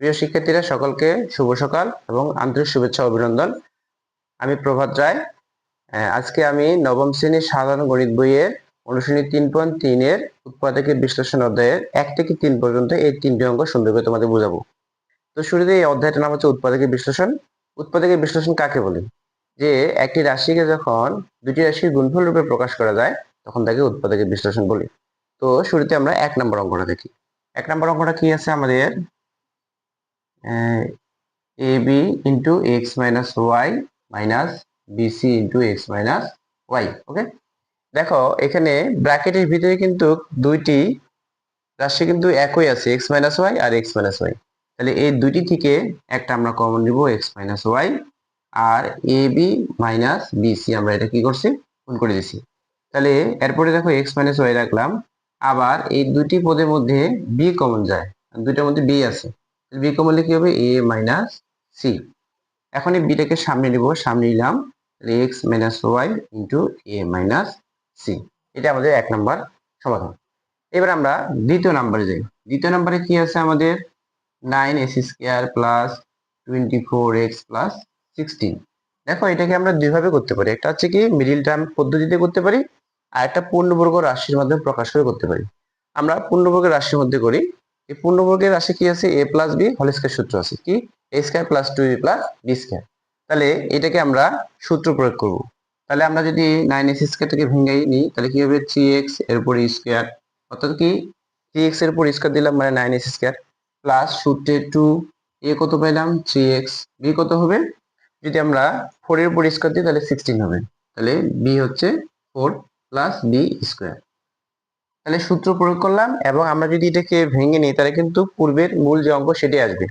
প্রিয় শিক্ষার্থীরা, সকলকে শুভ সকাল এবং আন্তরিক শুভেচ্ছা অভিনন্দন। আমি প্রভাত রায়। আজকে আমি নবম শ্রেণির সাধারণ গণিত বইয়ের অনুশীলনী তিন পয়েন্ট তিনের উৎপাদকের বিশ্লেষণ অধ্যায়ের এক থেকে তিন পর্যন্ত এই তিনটি অঙ্ক সুন্দর করে তোমাদের বোঝাবো। তো শুরুতে এই অধ্যায়টার নাম হচ্ছে উৎপাদকের বিশ্লেষণ। উৎপাদকের বিশ্লেষণ কাকে বলে? যে একটি রাশিকে যখন দুটি রাশির গুণফল রূপে প্রকাশ করা যায়, তখন তাকে উৎপাদকের বিশ্লেষণ বলি। তো শুরুতে আমরা এক নম্বর অঙ্কটা দেখি। এক নম্বর অঙ্কটা কি আছে আমাদের? A b into x minus y minus bc into x minus y okay দেখো, এখানে ব্র্যাকেটের ভিতরে কিন্তু দুইটি রাশি কিন্তু একই আছে এক্স মাইনাস ওয়াই আর এক্স মাইনাস ওয়াই তাহলে এই দুইটি থেকে একটা আমরা কমন নিব এক্স মাইনাস ওয়াই আর এ বি মাইনাস বিসি আমরা এটা কি করছি? গুণ করে দিছি। তাহলে এরপরে দেখো এক্স মাইনাস ওয়াই রাখলাম। আবার এই দুটি পদের মধ্যে বি কমন যায়। দুইটার মধ্যে বি আছে। বি কমন কি হবে এ মাইনাস সি এখন এই বিটাকে সামনে নিব, সামনে নিলাম x minus y into a minus c এটা আমাদের এক নাম্বার সমাধান। এবার আমরা দ্বিতীয় নাম্বারে যাই। দ্বিতীয় নাম্বারে কি আছে আমাদের? Nine x square plus twenty four x plus sixteen দেখো এটাকে আমরা দুইভাবে করতে পারি। একটা হচ্ছে কি মিডিল টার্ম পদ্ধতিতে করতে পারি, আর একটা পূর্ণবর্গ রাশির মাধ্যমে প্রকাশ করে করতে পারি। আমরা পূর্ণবর্গের রাশির মধ্যে করি এই পূর্ণবর্গের রাশি কি আছে? A plus b whole square সূত্র আছে। কি? A square plus two b plus b square তাহলে এটাকে আমরা সূত্র প্রয়োগ করব। তাহলে আমরা যদি নাইন এক্স স্কয়ারটাকে ভেঙে নিই, তাহলে কি হবে? থ্রি এক্সের উপর স্কয়ার অর্থাৎ কি? থ্রি এক্সের উপর স্কয়ার দিলাম মানে নাইন এক্স স্কয়ার প্লাস সূত্রে টু এ কত পেলাম থ্রি এক্স বি কত হবে? যদি আমরা ফোর এর উপর স্কয়ার দিই, তাহলে সিক্সটিন হবে। তাহলে বি হচ্ছে ফোর প্লাস বি স্কোয়ার তাহলে সূত্র প্রয়োগ করলাম এবং আমরা যদি এটাকে ভেঙে নিই, তাহলে কিন্তু পূর্বের মূল যে অঙ্ক সেটি আসবে।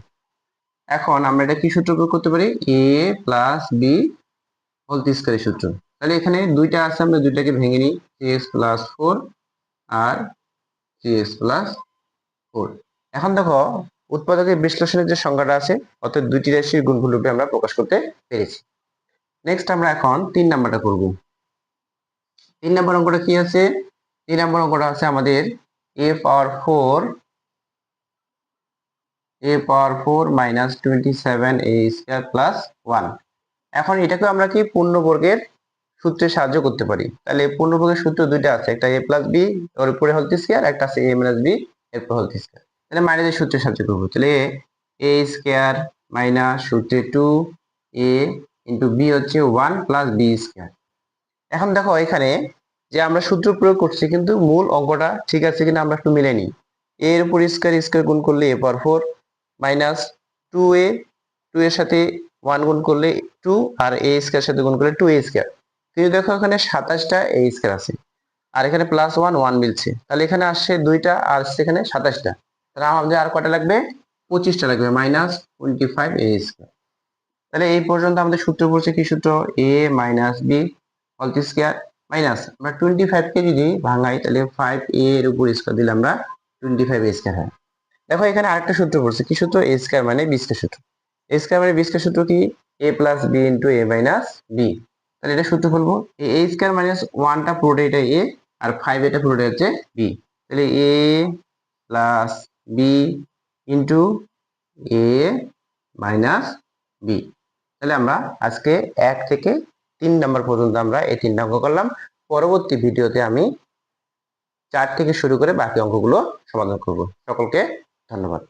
এখন আমরা এটা কি সূত্র প্রয়োগ করতে পারি? এ প্লাস বি হোল স্কোয়ারের সূত্র। তাহলে এখানে দুইটা আছে, আমরা দুইটাকে ভেঙে নিই। থ্রি এক্স প্লাস ফোর আর থ্রি এক্স প্লাস ফোর এখন দেখো, উৎপাদকের বিশ্লেষণের যে সংখ্যাটা আছে, অর্থাৎ দুইটি রাশির গুণফল রূপে আমরা প্রকাশ করতে পেরেছি। নেক্সট আমরা এখন তিন নাম্বারটা করব। তিন নাম্বার অঙ্কটা কি আছে? তিন নম্বর অঙ্কটা আছে আমাদের a power four a power four minus twenty seven a square plus one এখন এটাকে আমরা কি পূর্ণবর্গের সূত্রে সাহায্য করতে পারি? তাহলে পূর্ণবর্গের সূত্র দুইটা আছে, একটা এ প্লাস বি ওর উপরে হলতি স্কোয়ার একটা আছে এ মাইনাস বি এরপর হলতি স্কোয়ার তাহলে মাইনাসের সূত্রে সাহায্য করব। তাহলে এ স্কোয়ার মাইনাস সূত্রে টু এ ইন্টু বি হচ্ছে ওয়ান প্লাস বি স্কোয়ার এখন দেখো এখানে যে আমরা সূত্র প্রয়োগ করছি, কিন্তু মূল অঙ্কটা ঠিক আছে কিনা আমরা একটু মিলে নিই। এ এর উপর স্কোয়ার স্কোয়ার গুণ করলে a power four minus two a two এর সাথে ওয়ান গুণ করলে টু আর এ স্কোয়ার সাথে গুণ করলে টু এ স্কোয়ার কিন্তু দেখো এখানে সাতাশটা এ স্কোয়ার আছে, আর এখানে প্লাস ওয়ান ওয়ান মিলছে। তাহলে এখানে আসছে দুইটা, আর আসছে এখানে সাতাশটা। তাহলে আমাদের আর কটা লাগবে? পঁচিশটা লাগবে minus twenty five a square তাহলে এই পর্যন্ত আমাদের সূত্র পড়ছে কি সূত্র? A minus b all square minus আমরা টোয়েন্টি ফাইভকে যদি ভাঙাই, তাহলে ফাইভ এ এর উপর স্কোয়ার দিলে আমরা টোয়েন্টি ফাইভ স্কোয়ার হয়। দেখো এখানে আরেকটা সূত্র পড়ছে। কি সূত্র? এ স্কোয়ার মানে বি স্কোয়ার সূত্র। এ স্কোয়ার মানে বি স্কোয়ার সূত্র কি? A plus b into a minus b তাহলে এটা সূত্র বলব। এ স্কোয়ার মাইনাস ওয়ানটা পুরোটা এটা এ আর ফাইভ এটা পুরোটা হচ্ছে বি তাহলে a plus b into a minus b তাহলে আমরা আজকে এক থেকে তিন নাম্বার পর্যন্ত আমরা এই তিনটা অঙ্ক করলাম। পরবর্তী ভিডিওতে আমি চার থেকে শুরু করে বাকি অঙ্কগুলো সমাধান করব। সকলকে ধন্যবাদ।